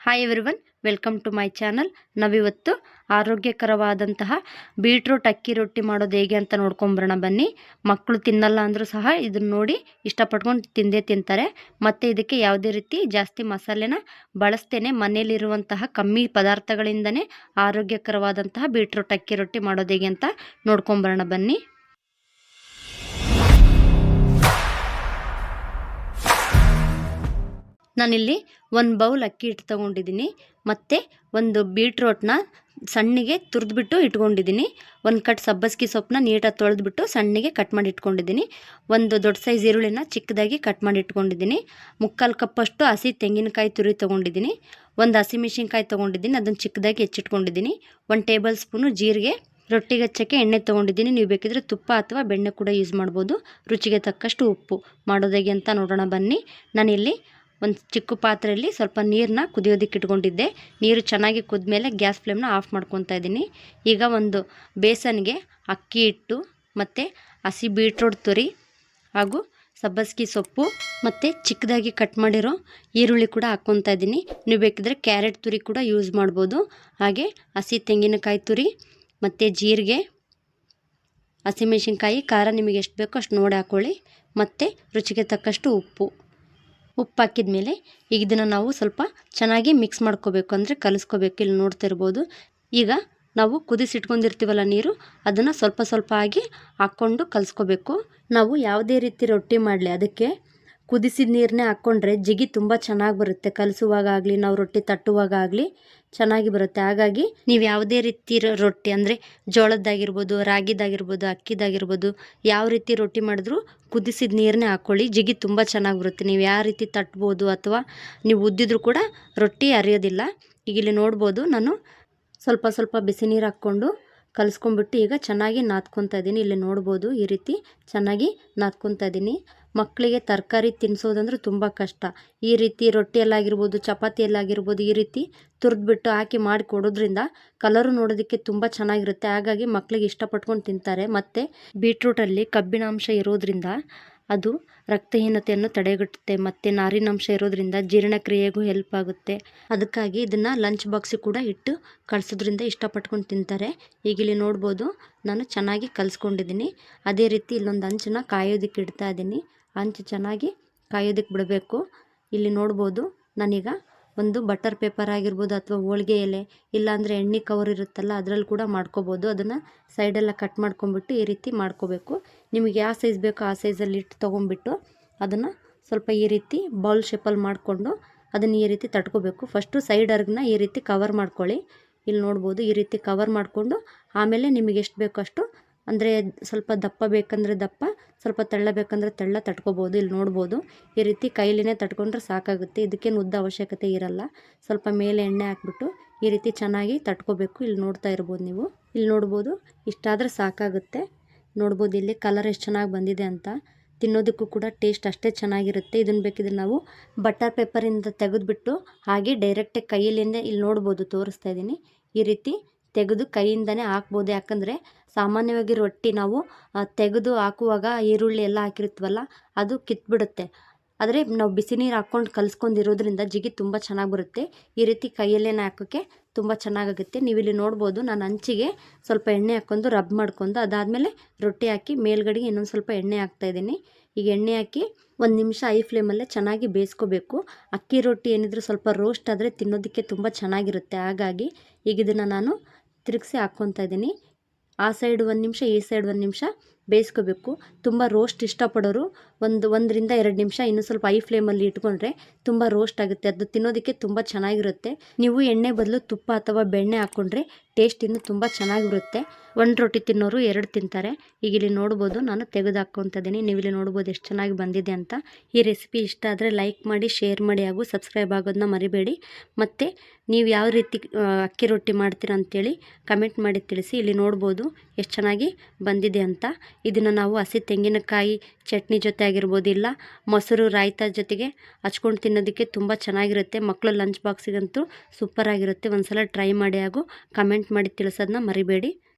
Hi everyone welcome to my channel ನಾವಿವತ್ತು ಆರೋಗ್ಯಕರವಾದಂತಹ beetroot ಅಕ್ಕಿ ರೊಟ್ಟಿ ಮಾಡೋದು ಹೇಗೆ ಅಂತ ನೋಡ್ಕೊಂಬರೋಣ ಬನ್ನಿ. ಮಕ್ಕಳು ತಿನ್ನಲ್ಲ ಅಂದರೂ ಸಹ ಇದನ್ನು ನೋಡಿ ಇಷ್ಟಪಟ್ಕೊಂಡು ತಿಂದೇ ತಿಂತಾರೆ. ಮತ್ತು ಇದಕ್ಕೆ ಯಾವುದೇ ರೀತಿ ಜಾಸ್ತಿ ಮಸಾಲೆನ ಬಳಸ್ತೇನೆ. ಮನೆಯಲ್ಲಿರುವಂತಹ ಕಮ್ಮಿ ಪದಾರ್ಥಗಳಿಂದನೇ ಆರೋಗ್ಯಕರವಾದಂತಹ ಬೀಟ್ರೂಟ್ ಅಕ್ಕಿ ರೊಟ್ಟಿ ಮಾಡೋದು ಹೇಗೆ ಅಂತ ನೋಡ್ಕೊಂಬರೋಣ ಬನ್ನಿ. ನಾನಿಲ್ಲಿ ಒಂದು ಬೌಲ್ ಅಕ್ಕಿ ಹಿಟ್ಟು ತೊಗೊಂಡಿದ್ದೀನಿ, ಮತ್ತು ಒಂದು ಬೀಟ್ರೋಟ್ನ ಸಣ್ಣಗೆ ತುರಿದ್ಬಿಟ್ಟು ಇಟ್ಕೊಂಡಿದ್ದೀನಿ. ಒಂದು ಕಟ್ ಸಬ್ಬಸ್ಗಿ ಸೊಪ್ಪನ್ನ ನೀಟಾಗಿ ತೊಳೆದ್ಬಿಟ್ಟು ಸಣ್ಣಗೆ ಕಟ್ ಮಾಡಿ ಇಟ್ಕೊಂಡಿದ್ದೀನಿ. ಒಂದು ದೊಡ್ಡ ಸೈಜ್ ಈರುಳ್ಳಿನ ಚಿಕ್ಕದಾಗಿ ಕಟ್ ಮಾಡಿ ಇಟ್ಕೊಂಡಿದ್ದೀನಿ. ಮುಕ್ಕಾಲು ಕಪ್ಪಷ್ಟು ಹಸಿ ತೆಂಗಿನಕಾಯಿ ತುರಿ ತೊಗೊಂಡಿದ್ದೀನಿ. ಒಂದು ಹಸಿಮೆಣ್ಸಿನ್ಕಾಯಿ ತೊಗೊಂಡಿದ್ದೀನಿ ಅದನ್ನು ಚಿಕ್ಕದಾಗಿ ಹೆಚ್ಚಿಟ್ಕೊಂಡಿದ್ದೀನಿ. ಒಂದು ಟೇಬಲ್ ಸ್ಪೂನು ಜೀರಿಗೆ ರೊಟ್ಟಿಗೆ ಹಚ್ಚಕ್ಕೆ ಎಣ್ಣೆ ತೊಗೊಂಡಿದ್ದೀನಿ. ನೀವು ಬೇಕಿದ್ರೆ ತುಪ್ಪ ಅಥವಾ ಬೆಣ್ಣೆ ಕೂಡ ಯೂಸ್ ಮಾಡ್ಬೋದು. ರುಚಿಗೆ ತಕ್ಕಷ್ಟು ಉಪ್ಪು ಮಾಡೋದಾಗಿ ಅಂತ ನೋಡೋಣ ಬನ್ನಿ. ನಾನಿಲ್ಲಿ ಒಂದು ಚಿಕ್ಕ ಪಾತ್ರೆಯಲ್ಲಿ ಸ್ವಲ್ಪ ನೀರನ್ನ ಕುದಿಯೋದಕ್ಕೆ ಇಟ್ಕೊಂಡಿದ್ದೆ. ನೀರು ಚೆನ್ನಾಗಿ ಕುದ್ಮೇಲೆ ಗ್ಯಾಸ್ ಫ್ಲೇಮ್ನ ಆಫ್ ಮಾಡ್ಕೊತಾ ಇದ್ದೀನಿ. ಈಗ ಒಂದು ಬೇಸನ್ಗೆ ಅಕ್ಕಿ ಹಿಟ್ಟು ಮತ್ತು ಹಸಿ ಬೀಟ್ರೋಟ್ ತುರಿ ಹಾಗೂ ಸಬ್ಬಸ್ಗಿ ಸೊಪ್ಪು ಮತ್ತು ಚಿಕ್ಕದಾಗಿ ಕಟ್ ಮಾಡಿರೋ ಈರುಳ್ಳಿ ಕೂಡ ಹಾಕ್ಕೊತಾ ಇದ್ದೀನಿ. ನೀವು ಬೇಕಿದ್ರೆ ಕ್ಯಾರೆಟ್ ತುರಿ ಕೂಡ ಯೂಸ್ ಮಾಡ್ಬೋದು. ಹಾಗೆ ಹಸಿ ತೆಂಗಿನಕಾಯಿ ತುರಿ ಮತ್ತು ಜೀರಿಗೆ, ಹಸಿಮೆಣಸಿನ್ಕಾಯಿ, ಖಾರ ನಿಮಗೆ ಎಷ್ಟು ಬೇಕೋ ಅಷ್ಟು ನೋಡಿ ಹಾಕ್ಕೊಳ್ಳಿ ಮತ್ತು ರುಚಿಗೆ ತಕ್ಕಷ್ಟು ಉಪ್ಪು. ಉಪ್ಪು ಹಾಕಿದ್ಮೇಲೆ ಈಗ ಇದನ್ನು ನಾವು ಸ್ವಲ್ಪ ಚೆನ್ನಾಗಿ ಮಿಕ್ಸ್ ಮಾಡ್ಕೋಬೇಕು. ಅಂದರೆ ಕಲಿಸ್ಕೋಬೇಕು. ಇಲ್ಲಿ ನೋಡ್ತಾ ಇರ್ಬೋದು. ಈಗ ನಾವು ಕುದಿಸಿಟ್ಕೊಂಡಿರ್ತೀವಲ್ಲ ನೀರು, ಅದನ್ನು ಸ್ವಲ್ಪ ಸ್ವಲ್ಪ ಆಗಿ ಹಾಕ್ಕೊಂಡು ಕಲಿಸ್ಕೋಬೇಕು. ನಾವು ಯಾವುದೇ ರೀತಿ ರೊಟ್ಟಿ ಮಾಡಲಿ, ಅದಕ್ಕೆ ಕುದಿಸಿದ ನೀರನ್ನೇ ಹಾಕ್ಕೊಂಡ್ರೆ ಜಿಗಿ ತುಂಬ ಚೆನ್ನಾಗಿ ಬರುತ್ತೆ. ಕಲಿಸುವಾಗಲಿ ನಾವು ರೊಟ್ಟಿ ತಟ್ಟುವಾಗ ಆಗಲಿ ಚೆನ್ನಾಗಿ ಬರುತ್ತೆ. ಹಾಗಾಗಿ ನೀವು ಯಾವುದೇ ರೀತಿ ರೊಟ್ಟಿ ಅಂದರೆ ಜೋಳದ್ದಾಗಿರ್ಬೋದು ರಾಗಿದಾಗಿರ್ಬೋದು ಅಕ್ಕಿದಾಗಿರ್ಬೋದು, ಯಾವ ರೀತಿ ರೊಟ್ಟಿ ಮಾಡಿದ್ರೂ ಕುದಿಸಿದ ನೀರನ್ನೇ ಹಾಕ್ಕೊಳ್ಳಿ ಜಿಗಿ ತುಂಬ ಚೆನ್ನಾಗಿ ಬರುತ್ತೆ. ನೀವು ಯಾವ ರೀತಿ ತಟ್ಬೋದು ಅಥವಾ ನೀವು ಉದ್ದಿದ್ರೂ ಕೂಡ ರೊಟ್ಟಿ ಅರಿಯೋದಿಲ್ಲ ಈಗ ಇಲ್ಲಿ ನೋಡ್ಬೋದು, ನಾನು ಸ್ವಲ್ಪ ಸ್ವಲ್ಪ ಬಿಸಿ ನೀರು ಹಾಕ್ಕೊಂಡು ಕಲಿಸ್ಕೊಂಡ್ಬಿಟ್ಟು ಈಗ ಚೆನ್ನಾಗಿ ನಾದ್ಕೊತಾ ಇದ್ದೀನಿ ಇಲ್ಲಿ ನೋಡ್ಬೋದು ಈ ರೀತಿ ಚೆನ್ನಾಗಿ ನಾದ್ಕೊತಾ ಇದ್ದೀನಿ ಮಕ್ಕಳಿಗೆ ತರಕಾರಿ ತಿನ್ನಿಸೋದಂದ್ರೆ ತುಂಬ ಕಷ್ಟ. ಈ ರೀತಿ ರೊಟ್ಟಿಯಲ್ಲಾಗಿರ್ಬೋದು, ಚಪಾತಿಯಲ್ಲಾಗಿರ್ಬೋದು, ಈ ರೀತಿ ತುರಿದ್ಬಿಟ್ಟು ಹಾಕಿ ಮಾಡಿ ಕೊಡೋದ್ರಿಂದ ಕಲರು ನೋಡೋದಕ್ಕೆ ತುಂಬ ಚೆನ್ನಾಗಿರುತ್ತೆ. ಹಾಗಾಗಿ ಮಕ್ಕಳಿಗೆ ಇಷ್ಟಪಟ್ಕೊಂಡು ತಿಂತಾರೆ. ಮತ್ತು ಬೀಟ್ರೂಟಲ್ಲಿ ಕಬ್ಬಿಣಾಂಶ ಇರೋದ್ರಿಂದ ಅದು ರಕ್ತಹೀನತೆಯನ್ನು ತಡೆಗಟ್ಟುತ್ತೆ. ಮತ್ತು ನಾರಿನಾಂಶ ಇರೋದ್ರಿಂದ ಜೀರ್ಣಕ್ರಿಯೆಗೂ ಹೆಲ್ಪ್ ಆಗುತ್ತೆ. ಅದಕ್ಕಾಗಿ ಇದನ್ನು ಲಂಚ್ ಬಾಕ್ಸಿಗೆ ಕೂಡ ಇಟ್ಟು ಕಳಿಸೋದ್ರಿಂದ ಇಷ್ಟಪಟ್ಕೊಂಡು ತಿಂತಾರೆ. ಈಗ ಇಲ್ಲಿ ನೋಡ್ಬೋದು, ನಾನು ಚೆನ್ನಾಗಿ ಕಲಿಸ್ಕೊಂಡಿದ್ದೀನಿ. ಅದೇ ರೀತಿ ಇಲ್ಲೊಂದು ಅಂಚನ್ನು ಕಾಯೋದಕ್ಕೆ ಇಡ್ತಾ ಇದ್ದೀನಿ. ಹಂಚು ಚೆನ್ನಾಗಿ ಕಾಯೋದಕ್ಕೆ ಬಿಡಬೇಕು. ಇಲ್ಲಿ ನೋಡ್ಬೋದು, ನಾನೀಗ ಒಂದು ಬಟರ್ ಪೇಪರ್ ಆಗಿರ್ಬೋದು ಅಥವಾ ಹೋಳಿಗೆ ಎಲೆ, ಇಲ್ಲಾಂದರೆ ಎಣ್ಣೆ ಕವರ್ ಇರುತ್ತಲ್ಲ, ಅದರಲ್ಲಿ ಕೂಡ ಮಾಡ್ಕೋಬೋದು. ಅದನ್ನು ಸೈಡೆಲ್ಲ ಕಟ್ ಮಾಡ್ಕೊಂಬಿಟ್ಟು ಈ ರೀತಿ ಮಾಡ್ಕೋಬೇಕು. ನಿಮಗೆ ಯಾವ ಸೈಜ್ ಬೇಕೋ ಆ ಸೈಜಲ್ಲಿ ಇಟ್ಟು ತೊಗೊಂಬಿಟ್ಟು ಅದನ್ನು ಸ್ವಲ್ಪ ಈ ರೀತಿ ಬೌಲ್ ಶೇಪಲ್ಲಿ ಮಾಡಿಕೊಂಡು ಅದನ್ನು ಈ ರೀತಿ ತಟ್ಕೋಬೇಕು. ಫಸ್ಟು ಸೈಡ್ ಅರ್ಗನ್ನ ಈ ರೀತಿ ಕವರ್ ಮಾಡ್ಕೊಳ್ಳಿ. ಇಲ್ಲಿ ನೋಡ್ಬೋದು, ಈ ರೀತಿ ಕವರ್ ಮಾಡಿಕೊಂಡು ಆಮೇಲೆ ನಿಮಗೆ ಎಷ್ಟು ಬೇಕೋ ಅಷ್ಟು ಅಂದರೆ ಸ್ವಲ್ಪ ದಪ್ಪ ಬೇಕಂದರೆ ದಪ್ಪ, ಸ್ವಲ್ಪ ತೆಳ್ಳ ಬೇಕಂದರೆ ತೆಳ್ಳ ತಟ್ಕೊಬೋದು, ಇಲ್ಲಿ ನೋಡ್ಬೋದು. ಈ ರೀತಿ ಕೈಲಿನೇ ತಟ್ಕೊಂಡ್ರೆ ಸಾಕಾಗುತ್ತೆ. ಇದಕ್ಕೇನು ಉದ್ದ ಅವಶ್ಯಕತೆ ಇರಲ್ಲ. ಸ್ವಲ್ಪ ಮೇಲೆ ಎಣ್ಣೆ ಹಾಕ್ಬಿಟ್ಟು ಈ ರೀತಿ ಚೆನ್ನಾಗಿ ತಟ್ಕೋಬೇಕು. ಇಲ್ಲಿ ನೋಡ್ತಾ ಇರ್ಬೋದು ನೀವು. ಇಲ್ಲಿ ನೋಡ್ಬೋದು, ಇಷ್ಟಾದರೆ ಸಾಕಾಗುತ್ತೆ. ನೋಡ್ಬೋದು ಇಲ್ಲಿ ಕಲರ್ ಎಷ್ಟು ಚೆನ್ನಾಗಿ ಬಂದಿದೆ ಅಂತ. ತಿನ್ನೋದಕ್ಕೂ ಕೂಡ ಟೇಸ್ಟ್ ಅಷ್ಟೇ ಚೆನ್ನಾಗಿರುತ್ತೆ. ಇದನ್ನು ಬೇಕಿದ್ರೆ ನಾವು ಬಟರ್ ಪೇಪರಿಂದ ತೆಗೆದುಬಿಟ್ಟು ಹಾಗೆ ಡೈರೆಕ್ಟಾಗಿ ಕೈಯಲ್ಲಿಂದ ಇಲ್ಲಿ ನೋಡ್ಬೋದು, ತೋರಿಸ್ತಾ ಇದ್ದೀನಿ. ಈ ರೀತಿ ತೆಗೆದು ಕೈಯಿಂದನೇ ಹಾಕ್ಬೋದು. ಯಾಕಂದರೆ ಸಾಮಾನ್ಯವಾಗಿ ರೊಟ್ಟಿ ನಾವು ತೆಗೆದು ಹಾಕುವಾಗ ಈರುಳ್ಳಿ ಎಲ್ಲ ಹಾಕಿರ್ತೀವಲ್ಲ, ಅದು ಕಿತ್ಬಿಡುತ್ತೆ. ಆದರೆ ನಾವು ಬಿಸಿ ನೀರು ಹಾಕ್ಕೊಂಡು ಕಲಿಸ್ಕೊಂಡಿರೋದ್ರಿಂದ ಜಿಗಿ ತುಂಬ ಚೆನ್ನಾಗಿ ಬರುತ್ತೆ. ಈ ರೀತಿ ಕೈಯಲ್ಲೇನೆ ಹಾಕೋಕ್ಕೆ ತುಂಬ ಚೆನ್ನಾಗಾಗುತ್ತೆ. ನೀವು ಇಲ್ಲಿ ನೋಡ್ಬೋದು, ನಾನು ಹಂಚಿಗೆ ಸ್ವಲ್ಪ ಎಣ್ಣೆ ಹಾಕ್ಕೊಂಡು ರಬ್ ಮಾಡ್ಕೊಂಡು ಅದಾದಮೇಲೆ ರೊಟ್ಟಿ ಹಾಕಿ ಮೇಲ್ಗಡೆಗೆ ಇನ್ನೊಂದು ಸ್ವಲ್ಪ ಎಣ್ಣೆ ಹಾಕ್ತಾಯಿದ್ದೀನಿ ಈಗ ಎಣ್ಣೆ ಹಾಕಿ ಒಂದು ನಿಮಿಷ ಐ ಫ್ಲೇಮಲ್ಲೇ ಚೆನ್ನಾಗಿ ಬೇಯಿಸ್ಕೋಬೇಕು. ಅಕ್ಕಿ ರೊಟ್ಟಿ ಏನಿದ್ರು ಸ್ವಲ್ಪ ರೋಸ್ಟ್ ಆದರೆ ತಿನ್ನೋದಕ್ಕೆ ತುಂಬ ಚೆನ್ನಾಗಿರುತ್ತೆ. ಹಾಗಾಗಿ ಈಗ ಇದನ್ನು ನಾನು ತಿರುಗಿಸಿ ಹಾಕ್ಕೊತಾ ಇದ್ದೀನಿ. ಆ ಸೈಡ್ ಒಂದು ನಿಮಿಷ ಈ ಸೈಡ್ ಒಂದು ನಿಮಿಷ. ಬೇಯಿಸ್ಕೋಬೇಕು. ತುಂಬ ರೋಸ್ಟ್ ಇಷ್ಟಪಡೋರು ಒಂದು ಒಂದರಿಂದ ಎರಡು ನಿಮಿಷ ಇನ್ನೂ ಸ್ವಲ್ಪ ಐ ಫ್ಲೇಮಲ್ಲಿ ಇಟ್ಕೊಂಡ್ರೆ ತುಂಬ ರೋಸ್ಟ್ ಆಗುತ್ತೆ. ಅದು ತಿನ್ನೋದಕ್ಕೆ ತುಂಬ ಚೆನ್ನಾಗಿರುತ್ತೆ. ನೀವು ಎಣ್ಣೆ ಬದಲು ತುಪ್ಪ ಅಥವಾ ಬೆಣ್ಣೆ ಹಾಕ್ಕೊಂಡ್ರೆ ಟೇಸ್ಟ್ ಇನ್ನೂ ತುಂಬ ಚೆನ್ನಾಗಿರುತ್ತೆ. ಒಂದು ರೊಟ್ಟಿ ತಿನ್ನೋರು ಎರಡು ತಿಂತಾರೆ. ಈಗ ಇಲ್ಲಿ ನೋಡ್ಬೋದು ನಾನು ತೆಗೆದು ಹಾಕ್ಕೊತ ನೀವು ಇಲ್ಲಿ ನೋಡ್ಬೋದು ಎಷ್ಟು ಚೆನ್ನಾಗಿ ಬಂದಿದೆ ಅಂತ. ಈ ರೆಸಿಪಿ ಇಷ್ಟ ಆದರೆ ಲೈಕ್ ಮಾಡಿ ಶೇರ್ ಮಾಡಿ ಹಾಗೂ ಸಬ್ಸ್ಕ್ರೈಬ್ ಆಗೋದನ್ನ ಮರಿಬೇಡಿ. ಮತ್ತು ನೀವು ಯಾವ ರೀತಿ ಅಕ್ಕಿ ರೊಟ್ಟಿ ಮಾಡ್ತೀರ ಅಂತೇಳಿ ಕಮೆಂಟ್ ಮಾಡಿ ತಿಳಿಸಿ. ಇಲ್ಲಿ ನೋಡ್ಬೋದು ಎಷ್ಟು ಚೆನ್ನಾಗಿ ಬಂದಿದೆ ಅಂತ. ಇದನ್ನು ನಾವು ಹಸಿ ತೆಂಗಿನಕಾಯಿ ಚಟ್ನಿ ಜೊತೆ ಆಗಿರ್ಬೋದು ಇಲ್ಲ ಮೊಸರು, ರಾಯ್ತ ಜೊತೆಗೆ ಹಚ್ಕೊಂಡು ತಿನ್ನೋದಕ್ಕೆ ತುಂಬ ಚೆನ್ನಾಗಿರುತ್ತೆ. ಮಕ್ಕಳು ಲಂಚ್ ಬಾಕ್ಸಿಗಂತೂ ಸೂಪರಾಗಿರುತ್ತೆ ಒಂದು ಸಲ ಟ್ರೈ ಮಾಡಿ ಹಾಗೂ ಕಮೆಂಟ್ ಮಾಡಿ ತಿಳಿಸೋದನ್ನ ಮರಿಬೇಡಿ.